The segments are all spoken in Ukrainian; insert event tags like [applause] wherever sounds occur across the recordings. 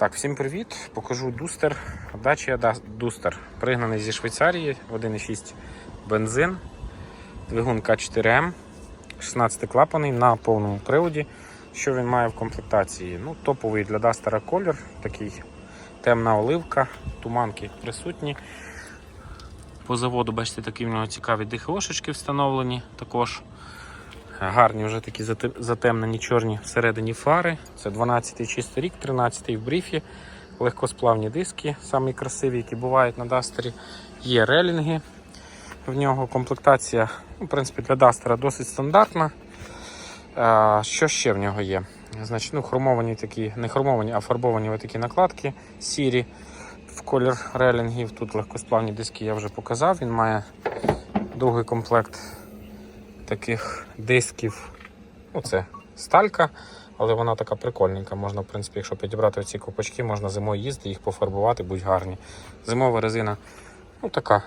Так, всім привіт! Покажу дустер. Dacia Duster. Пригнаний зі Швейцарії, 1,6 бензин, двигун К4М, 16 клапаний на повному приводі. Що він має в комплектації? Ну, Топовий для Дастера колір, такий темна оливка, туманки присутні. По заводу, бачите, такі в нього цікаві дихлошечки встановлені також. Гарні вже такі затемнені чорні всередині фари. Це 12-й чистий рік, 13-й в бріфі. Легкосплавні диски, самі красиві, які бувають на Дастері. Є релінги. В нього комплектація, ну, в принципі, для Дастера досить стандартна. Що ще в нього є? Значить, ну, хромовані такі, не хромовані, а фарбовані такі накладки сірі в колір релінгів. Тут легкосплавні диски я вже показав. Він має другий комплект таких дисків. Ну, це сталька, але вона така прикольненька. Можна, в принципі, якщо підібрати ці копачки, можна зимою їздити, їх пофарбувати, будуть гарні. Зимова резина ну, така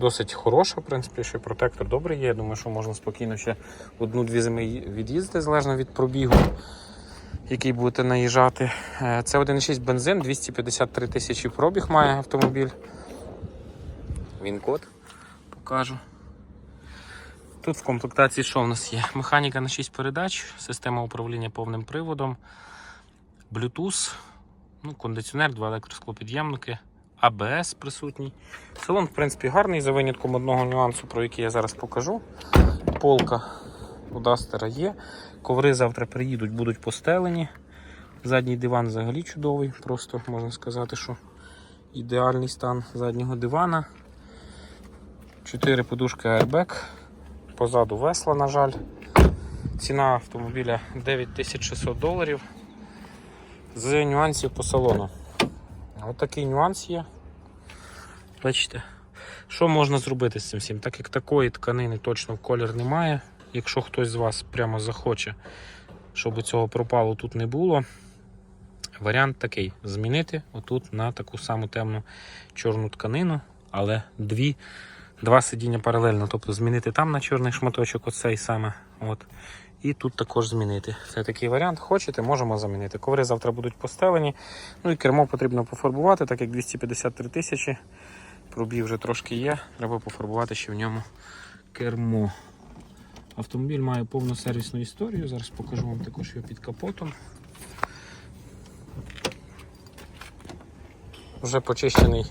досить хороша, в принципі, ще протектор добрий є. Я думаю, що можна спокійно ще одну-дві зими від'їздити, залежно від пробігу, який будете наїжджати. Е, Це 1,6 бензин, 253 тисячі пробіг має автомобіль. Він код покажу. Тут в комплектації що в нас є? Механіка на 6 передач, система управління повним приводом, Bluetooth, ну, кондиціонер, два електросклопід'ємники, ABS присутній. Салон, в принципі, гарний, за винятком одного нюансу, про який я зараз покажу. Полка у Дастера є. Коври завтра приїдуть, будуть постелені. Задній диван взагалі чудовий, просто можна сказати, що ідеальний стан заднього дивана. Чотири подушки airbag. Позаду весла, на жаль. Ціна автомобіля 9600 доларів. З нюансів по салону. Ось такий нюанс є. Бачите, що можна зробити з цим всім? Так як такої тканини точно в колір немає. Якщо хтось з вас прямо захоче, щоб цього пропалу тут не було. Варіант такий: змінити отут на таку саму темну чорну тканину, але дві два сидіння паралельно, тобто змінити там на чорний шматочок, оцей саме. От. І тут також змінити. Це такий варіант. Хочете, можемо замінити. Коври завтра будуть постелені. Ну і кермо потрібно пофарбувати, так як 253 тисячі. Пробіг вже трошки є. Треба пофарбувати ще в ньому кермо. Автомобіль має повну сервісну історію. Зараз покажу вам також його під капотом. Вже почищений,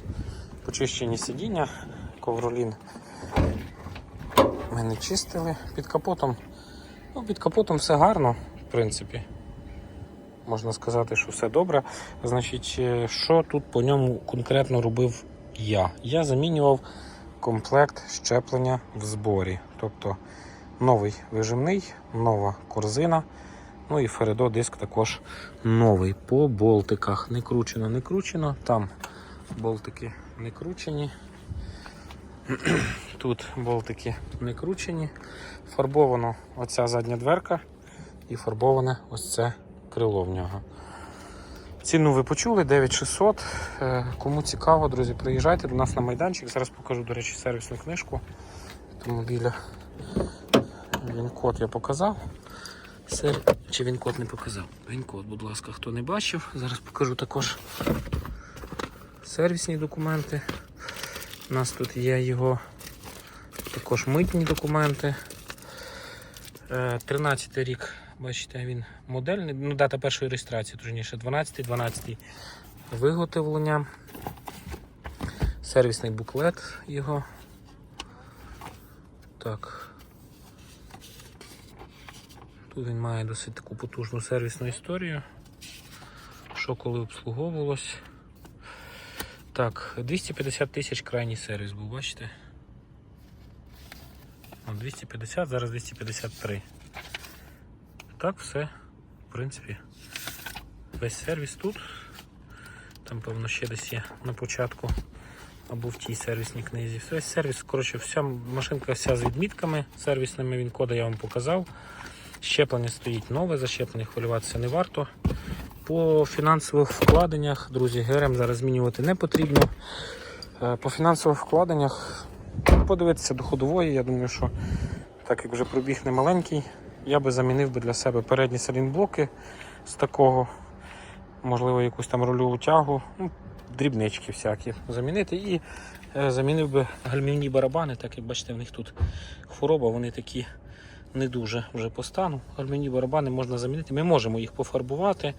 почищені сидіння, ковролін ми не чистили. Під капотом. Ну, під капотом все гарно, в принципі. Можна сказати, що все добре. Значить, е, що тут по ньому конкретно робив я? Я замінював комплект щеплення в зборі. Тобто новий вижимний, нова корзина. Ну і Фередо диск також новий. По болтиках. Не кручено, не кручено. Там болтики не кручені. [clears throat] Тут болтики не кручені. Фарбовано оця задня дверка і фарбоване ось це крило в нього. Ціну ви почули 9600. Е, Кому цікаво, друзі, приїжджайте до нас на майданчик. Зараз покажу, до речі, сервісну книжку автомобіля. Він код я показав. Сер... Чи він код не показав? Він код, будь ласка, хто не бачив. Зараз покажу також сервісні документи. У нас тут є його також митні документи. 13 рік, бачите, він модельний, ну дата першої реєстрації, точніше 12 12 виготовлення. Сервісний буклет його. Так. Тут він має досить таку потужну сервісну історію. Що коли обслуговувалось. Так, 250 тисяч крайній сервіс був, бачите? 250, зараз 253. Так, все, в принципі, весь сервіс тут. Там, певно, ще десь є на початку або в тій сервісній книзі. Весь сервіс, коротше, вся машинка вся з відмітками сервісними, він кода я вам показав. Щеплення стоїть нове, за щеплення хвилюватися не варто. По фінансових вкладеннях, друзі, ГРМ зараз змінювати не потрібно. Е, По фінансових вкладеннях подивитися до ходової, я думаю, що так як вже пробіг не маленький, я би замінив би для себе передні салінблоки з такого можливо, якусь там рульову тягу, ну, дрібнички всякі замінити. І е, замінив би гальмівні барабани, так як бачите, в них тут хвороба, вони такі не дуже вже по стану. Гальмівні барабани можна замінити. Ми можемо їх пофарбувати,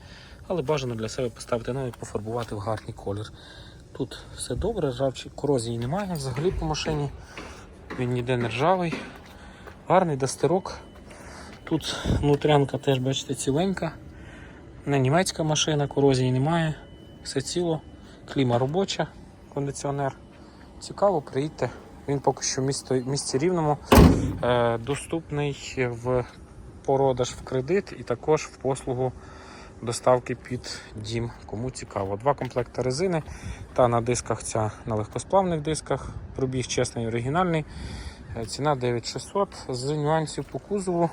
але бажано для себе поставити навіть пофарбувати в гарний колір. Тут все добре, ржавчі корозії немає взагалі по машині. Він ніде не ржавий. Гарний дастерок. Тут внутрянка теж, бачите, ціленька. Не німецька машина, корозії немає. Все ціло. Кліма робоча, кондиціонер. Цікаво, приїдьте. Він поки що в місто, місті рівному. Е, доступний в продаж в кредит і також в послугу доставки під дім. Кому цікаво. Два комплекти резини та на дисках ця на легкосплавних дисках. Пробіг чесний оригінальний. Е, Ціна 9600 з нюансів по кузову.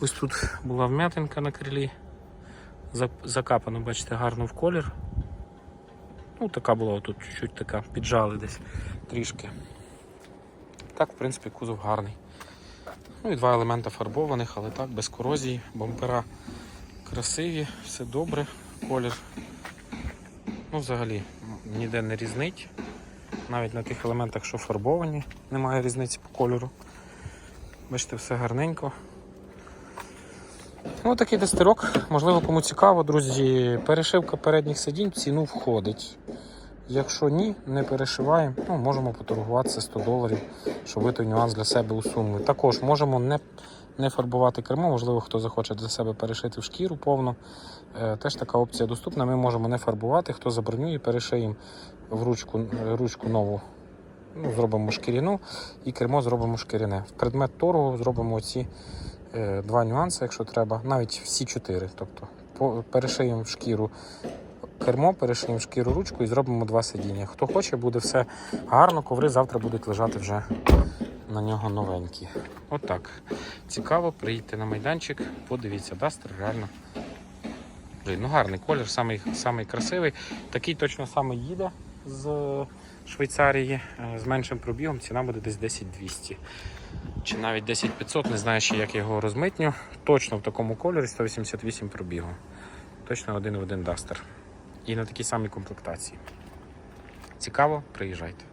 Ось тут була вмятинка на крилі. Закапано, бачите, гарно в колір. Ну, така була тут чуть-чуть така, піджали десь трішки. Так, в принципі, кузов гарний. Ну і два елемента фарбованих, але так, без корозії, бампера красиві, все добре, колір. Ну, взагалі, ніде не різнить. Навіть на тих елементах, що фарбовані, немає різниці по кольору. Бачите, все гарненько. Ну, такий дестерок, можливо, кому цікаво, друзі. Перешивка передніх сидінь в ціну входить. Якщо ні, не перешиваємо, ну, можемо поторгуватися 100 доларів, щоб ви той нюанс для себе усунули. Також можемо не, не фарбувати кермо, можливо, хто захоче для себе перешити в шкіру повно. Е, теж така опція доступна. Ми можемо не фарбувати, хто забронює, перешиємо в ручку, е, ручку нову. Ну, зробимо шкіряну і кермо зробимо шкіряне. В предмет торгу зробимо ці е, два нюанси, якщо треба, навіть всі чотири. Тобто перешиємо в шкіру кермо, перешиємо в шкіру ручку і зробимо два сидіння. Хто хоче, буде все гарно, коври завтра будуть лежати вже на нього новенькі. Отак. Цікаво, приїдьте на майданчик, подивіться, Дастер реально. Ну гарний колір, самий, самий красивий. Такий точно саме їде з Швейцарії е, з меншим пробігом. Ціна буде десь 10200 чи навіть 10500, не знаю ще як я його розмитню. Точно в такому кольорі 188 пробігу. Точно один в один Дастер. І на такій самій комплектації. Цікаво, приїжджайте.